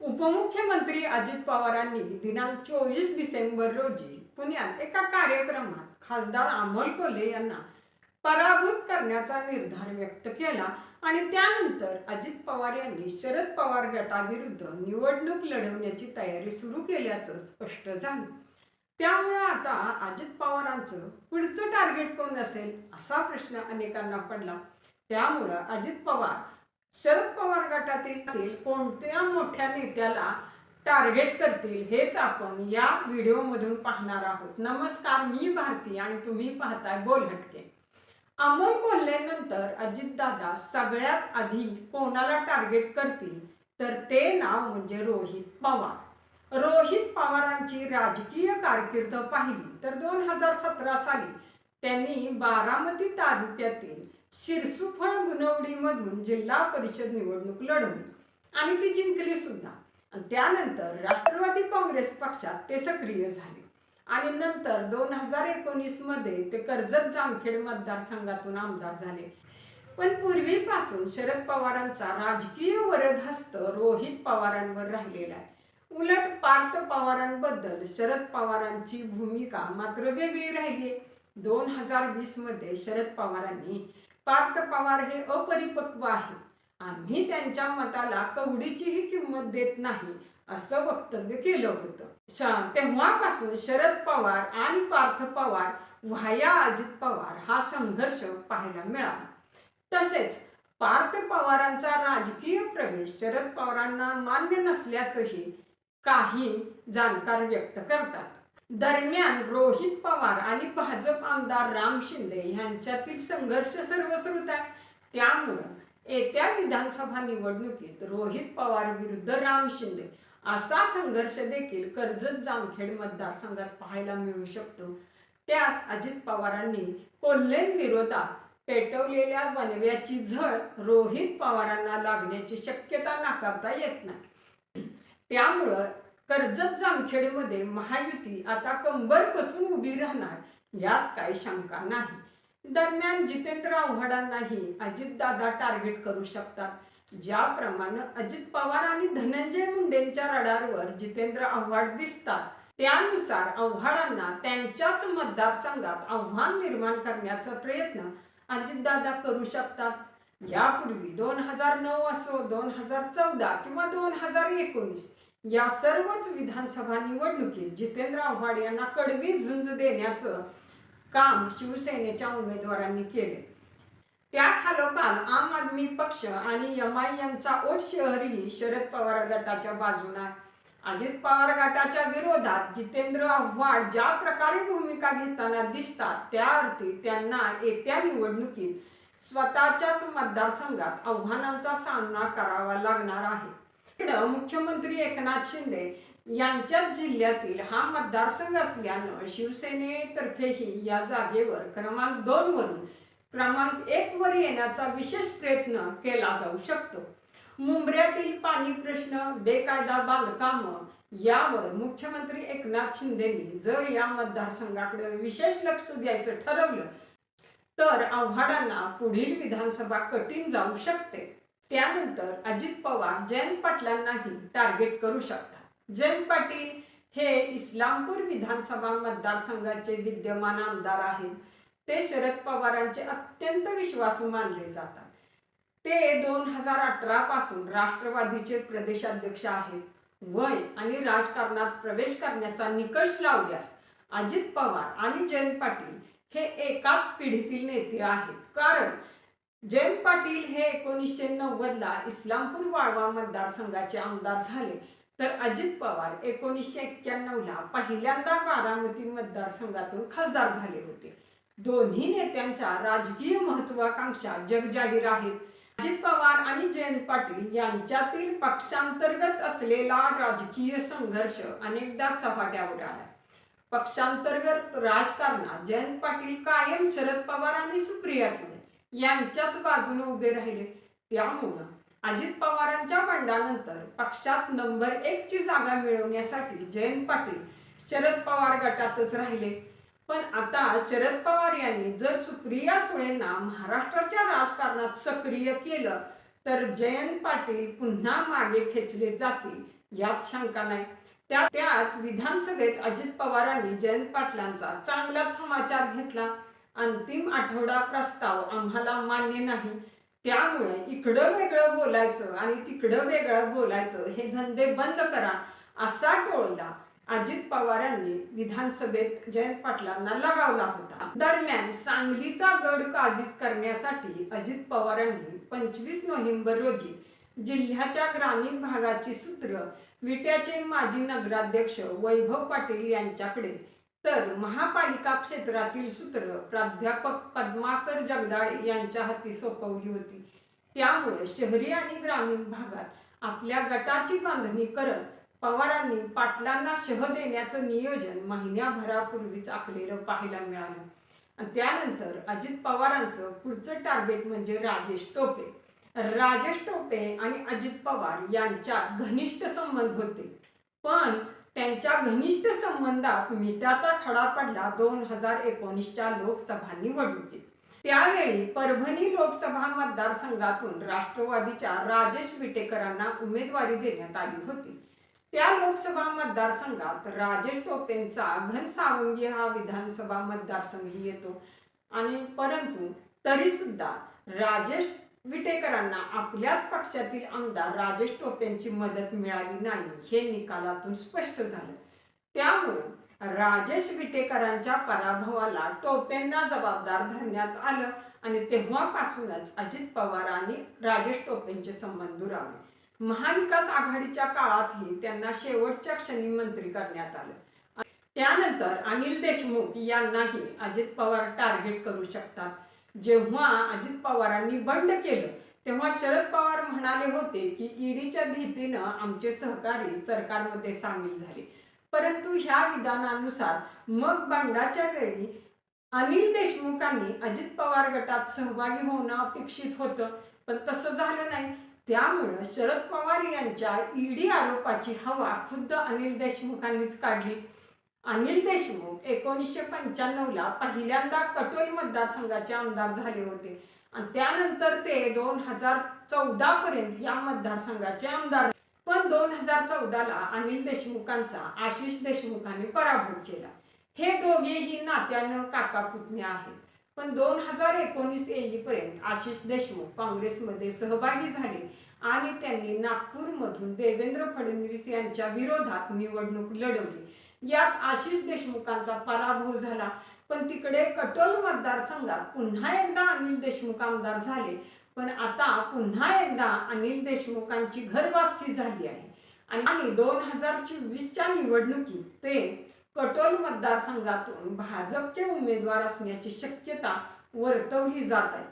उपमुख्यमंत्री अजित पवारांनी दिनांक चोवीस डिसेंबर रोजी पुण्यात एका कार्यक्रमात खासदार अमोल कोल्हे यांना पराभूत करण्याचा निर्धार व्यक्त केला आणि त्यानंतर अजित पवार यांनी शरद पवार गटाविरुद्ध निवडणूक लढवण्याची तयारी सुरू केल्याचं स्पष्ट झालं. त्यामुळे आता अजित पवारांचं पुढचं टार्गेट कोण असेल असा प्रश्न अनेकांना पडला. त्यामुळं अजित पवार शरद पवार गटातील कोणत्या मोठ्या नेत्याला टार्गेट करतील हेच आपण या व्हिडिओमधून पाहणार आहोत. नमस्कार मी भारती आणि तुम्ही पाहताय बोल हटके अमोल कोल्हेनंतर अजितदादा सगळ्यात आधी कोणाला टार्गेट करतील? तर ते नाव म्हणजे रोहित पवार. रोहित पवारांची राजकीय कारकीर्द पाहिली तर दोन हजार सतरा साली त्यांनी बारामती तालुक्यातील शिरसुफळ गुणवडीमधून जिल्हा परिषद निवडणूक लढवली. आणि ती जिंकली सुद्धा. त्यानंतर राष्ट्रवादी काँग्रेस पक्षात ते सक्रिय झाले. आणि नंतर दोन हजार एकोणीसमध्ये ते कर्जत जामखेड मतदारसंघातून आमदार झाले. पण पूर्वीपासून शरद पवारांचा राजकीय वरदहस्त रोहित पवारांवर राहिलेला आहे. उलट पार्थ पवारांबद्दल शरद पवारांची भूमिका मात्र वेगळी राहिली दोन हजार वीसमध्ये शरद पवारांनी पार्थ पवार हे अपरिपक्व आहे. आम्ही त्यांच्या मताला कवडीचीही किंमत देत नाही असं वक्तव्य केलं होतं. तेव्हापासून शरद पवार आणि पार्थ पवार व्हाया अजित पवार हा संघर्ष पाहायला मिळाला. तसेच पार्थ पवारांचा राजकीय प्रवेश शरद पवारांना मान्य नसल्याचंही काही जाणकार व्यक्त करतात. दरम्यान रोहित पवार आणि भाजप आमदार राम शिंदे यांच्यातील संघर्ष सर्वश्रुत आहे. त्यामुळं येत्या विधानसभा निवडणुकीत रोहित पवार विरुद्ध राम शिंदे असा संघर्ष देखील कर्जत जामखेड मतदारसंघात पाहायला मिळू शकतो. त्यात अजित पवारांनी कोल्हेन विरोधात पेटवलेल्या वनव्याची झळ रोहित पवारांना लागण्याची शक्यता नाकारता येत नाही. त्यामुळं कर्जत जामखेडमध्ये महायुती आता कंबर कसून उभी राहणार यात काही शंका नाही. दरम्यान जितेंद्र आव्हाडांनाही अजितदादा टार्गेट करू शकतात. ज्याप्रमाणे अजित पवार आणि धनंजय मुंडेंच्या रडारवर जितेंद्र आव्हाड दिसतात त्यानुसार आव्हाडांना त्यांच्याच मतदारसंघात आव्हान निर्माण करण्याचा प्रयत्न अजितदादा करू शकतात. यापूर्वी दोन हजार नऊ असो दोन हजार चौदा किंवा दोन हजार एकोणीस या सर्वच विधानसभा निवडणुकीत जितेंद्र आव्हाड यांना कडवी झुंज देण्याचं काम शिवसेनेच्या उमेदवारांनी केले. त्या खालोखाल आम आदमी पक्ष आणि एम आय एमचा ओट शहरही शरद पवार गटाच्या बाजूला अजित पवार गटाच्या विरोधात जितेंद्र आव्हाड ज्या प्रकारे भूमिका घेताना दिसतात त्या अर्थी त्यांना येत्या निवडणुकीत स्वतःच्याच मतदारसंघात आव्हानांचा सामना करावा लागणार आहे. इकडं मुख्यमंत्री एकनाथ शिंदे यांच्याच जिल्ह्यातील हा मतदारसंघ असल्यानं शिवसेनेतर्फेही या जागेवर क्रमांक दोन वरून क्रमांक एक वर येण्याचा विशेष प्रयत्न केला जाऊ शकतो. मुंबऱ्यातील पाणी प्रश्न बेकायदा बांधकामं यावर मुख्यमंत्री एकनाथ शिंदेनी जर या मतदारसंघाकडे विशेष लक्ष द्यायचं ठरवलं तर आव्हाडांना पुढील विधानसभा कठीण जाऊ शकते. त्यानंतर अजित पवार जयंत पाटलांनाही टार्गेट करू शकतात. जयंत पाटील हे इस्लामपूर विधानसभा मतदारसंघाचे विद्यमान आमदार आहेत. ते शरद पवारांचे अत्यंत विश्वासू मानले जातात. ते दोन हजार अठरा पासून राष्ट्रवादीचे प्रदेशाध्यक्ष आहेत. वय आणि राजकारणात प्रवेश करण्याचा निकष लावल्यास अजित पवार आणि जयंत पाटील हे एकाच पिढीतील नेते आहेत. कारण जयंत पाटील हे एकोणीसशे नव्वदला इस्लामपूर वाळवा मतदारसंघाचे आमदार झाले. तर अजित पवार एकोणीसशे एक्क्याण्णवला पहिल्यांदा बारामती मतदारसंघातून खासदार झाले होते. दोन्ही नेत्यांच्या राजकीय महत्वाकांक्षा जगजाहीर आहेत. अजित पवार आणि जयंत पाटील यांच्यातील पक्षांतर्गत असलेला राजकीय संघर्ष अनेकदा चव्हाट्यावर आला. पक्षांतर्गत राजकारणात जयंत पाटील कायम शरद पवार आणि सुप्रिया सुळे यांच्याच बाजूने उभे राहिले. त्यामुळं अजित पवारांच्या बंडानंतर पक्षात नंबर एक ची जागा मिळवण्यासाठी जयंत पाटील शरद पवार गटातच राहिले. पण आता शरद पवार यांनी जर सुप्रिया सुळेंना महाराष्ट्राच्या राजकारणात सक्रिय केलं तर जयंत पाटील पुन्हा मागे खेचले जातील यात शंका नाही. त्या त्यात विधानसभेत अजित पवारांनी जयंत पाटलांचा चांगलाच समाचार घेतला. अंतिम आठवडा प्रस्ताव आम्हाला मान्य नाही. त्यामुळे इकडं वेगळं बोलायचं आणि तिकडं वेगळं बोलायचं हे धंदे बंद करा असा टोळला अजित पवारांनी विधानसभेत जयंत पाटलांना लगावला होता. दरम्यान सांगलीचा गड काबीज करण्यासाठी अजित पवारांनी पंचवीस नोव्हेंबर रोजी जिल्ह्याच्या ग्रामीण भागाची सूत्र विट्याचे माजी नगराध्यक्ष वैभव पाटील यांच्याकडे तर महापालिका क्षेत्रातील सूत्र प्राध्यापक पद्माकर जगदाळे यांच्या हाती सोपवली होती. त्यामुळे शहरी आणि ग्रामीण भागात आपल्या गटाची बांधणी करत पवारांनी पाटलांना शह देण्याचं नियोजन महिन्याभरापूर्वीच आखलेलं पाहायला मिळालं. आणि त्यानंतर अजित पवारांचं पुढचं टार्गेट म्हणजे राजेश टोपे. राजेश टोपे आणि अजित पवार यांच्यात घनिष्ठ संबंध होते. पण त्यांच्या घनिष्ठ संबंधात मिठाचा खडा पडला दोन हजार एकोणीसच्या लोकसभा निवडणुकीत. त्यावेळी परभणी लोकसभा मतदारसंघातून राष्ट्रवादीच्या राजेश विटेकरांना उमेदवारी देण्यात आली होती. त्या लोकसभा मतदारसंघात राजेश टोपेंचा घनसावंगी हा विधानसभा मतदारसंघ येतो. आणि परंतु तरी सुद्धा राजेश विटेकरांना आपल्याच पक्षातील आमदार राजेश टोपेंची मदत मिळाली नाही हे निकालातून स्पष्ट झालं. त्यामुळे राजेश विटेकरांच्या पराभवाला टोपेंना जबाबदार धरण्यात आलं आणि तेव्हापासूनच अजित पवार आणि राजेश टोपेंचे संबंध दुरावले महाविकास आघाडीच्या काळातही त्यांना शेवटच्या क्षणी मंत्री करण्यात आलं. त्यानंतर अनिल देशमुख यांनाही अजित पवार टार्गेट करू शकतात. जेव्हा अजित पवारांनी बंड केलं तेव्हा शरद पवार म्हणाले होते की ईडीच्या भीतीनं आमचे सहकारी सरकारमध्ये सामील झाले. परंतु ह्या विधानानुसार मग बंडाच्या वेळी अनिल देशमुखांनी अजित पवार गटात सहभागी होणं अपेक्षित होतं पण तसं झालं नाही. त्यामुळं शरद पवार यांच्या ईडी आरोपाची हवा खुद्द अनिल देशमुखांनीच काढली. अनिल देशमुख एकोणीसशे पंच्याण्णवला पहिल्यांदा कटोल मतदारसंघाचे आमदार झाले होते. आणि त्यानंतर ते दोन हजार चौदा पर्यंत या मतदारसंघाचे आमदार पण दोन हजार चौदाला अनिल देशमुखांचा आशिष देशमुखांनी पराभव केला. हे दोघेही नात्यानं काका पुतणे आहेत. पण दोन हजार एकोणीस येईपर्यंत आशिष देशमुख काँग्रेसमध्ये सहभागी झाले आणि त्यांनी नागपूरमधून देवेंद्र फडणवीस यांच्या विरोधात निवडणूक लढवली. यात आशिष देशमुखांचा पराभव झाला. पण तिकडे कटोल मतदारसंघात पुन्हा एकदा अनिल देशमुख आमदार झाले. पण आता पुन्हा एकदा अनिल देशमुखांची घरवापसी झाली आहे. आणि आणि दोन हजार चोवीसच्या निवडणुकीत ते कटोल मतदारसंघातून भाजपचे उमेदवार असण्याची शक्यता वर्तवली जात आहे.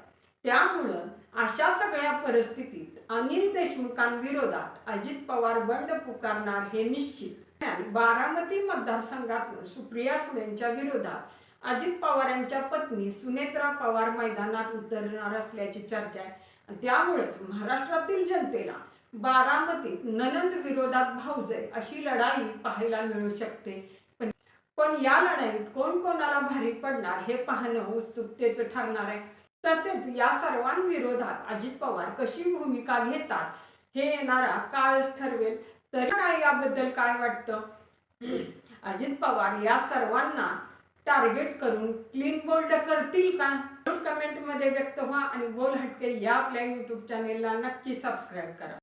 त्यामुळं अशा सगळ्या परिस्थितीत अनिल देशमुखांविरोधात अजित पवार बंड पुकारणार हे निश्चित. बारामती मतदारसंघातून सुप्रिया सुळेंच्या विरोधात अजित पवार यांच्या पत्नी सुनेत्रा पवार मैदानात उतरणार असल्याची चर्चा आहे. त्यामुळेच महाराष्ट्रातील जनतेला बारामतीत ननंद विरोधात भाऊजय अशी लढाई पाहायला मिळू शकते. पण पण या लढाईत कोण कोणाला भारी पडणार हे पाहणं उत्सुकतेचं ठरणार आहे. तसेच या सर्वांविरोधात अजित पवार कशी भूमिका घेतात हे येणारा काळच ठरवेल. तरी काय याबद्दल काय वाटतं? अजित पवार या सर्वांना टार्गेट करून क्लीन बोल्ड करतील का? कमेंटमध्ये व्यक्त व्हा आणि बोल हटके या आपल्या युट्यूब चॅनेलला नक्की सबस्क्राईब करा.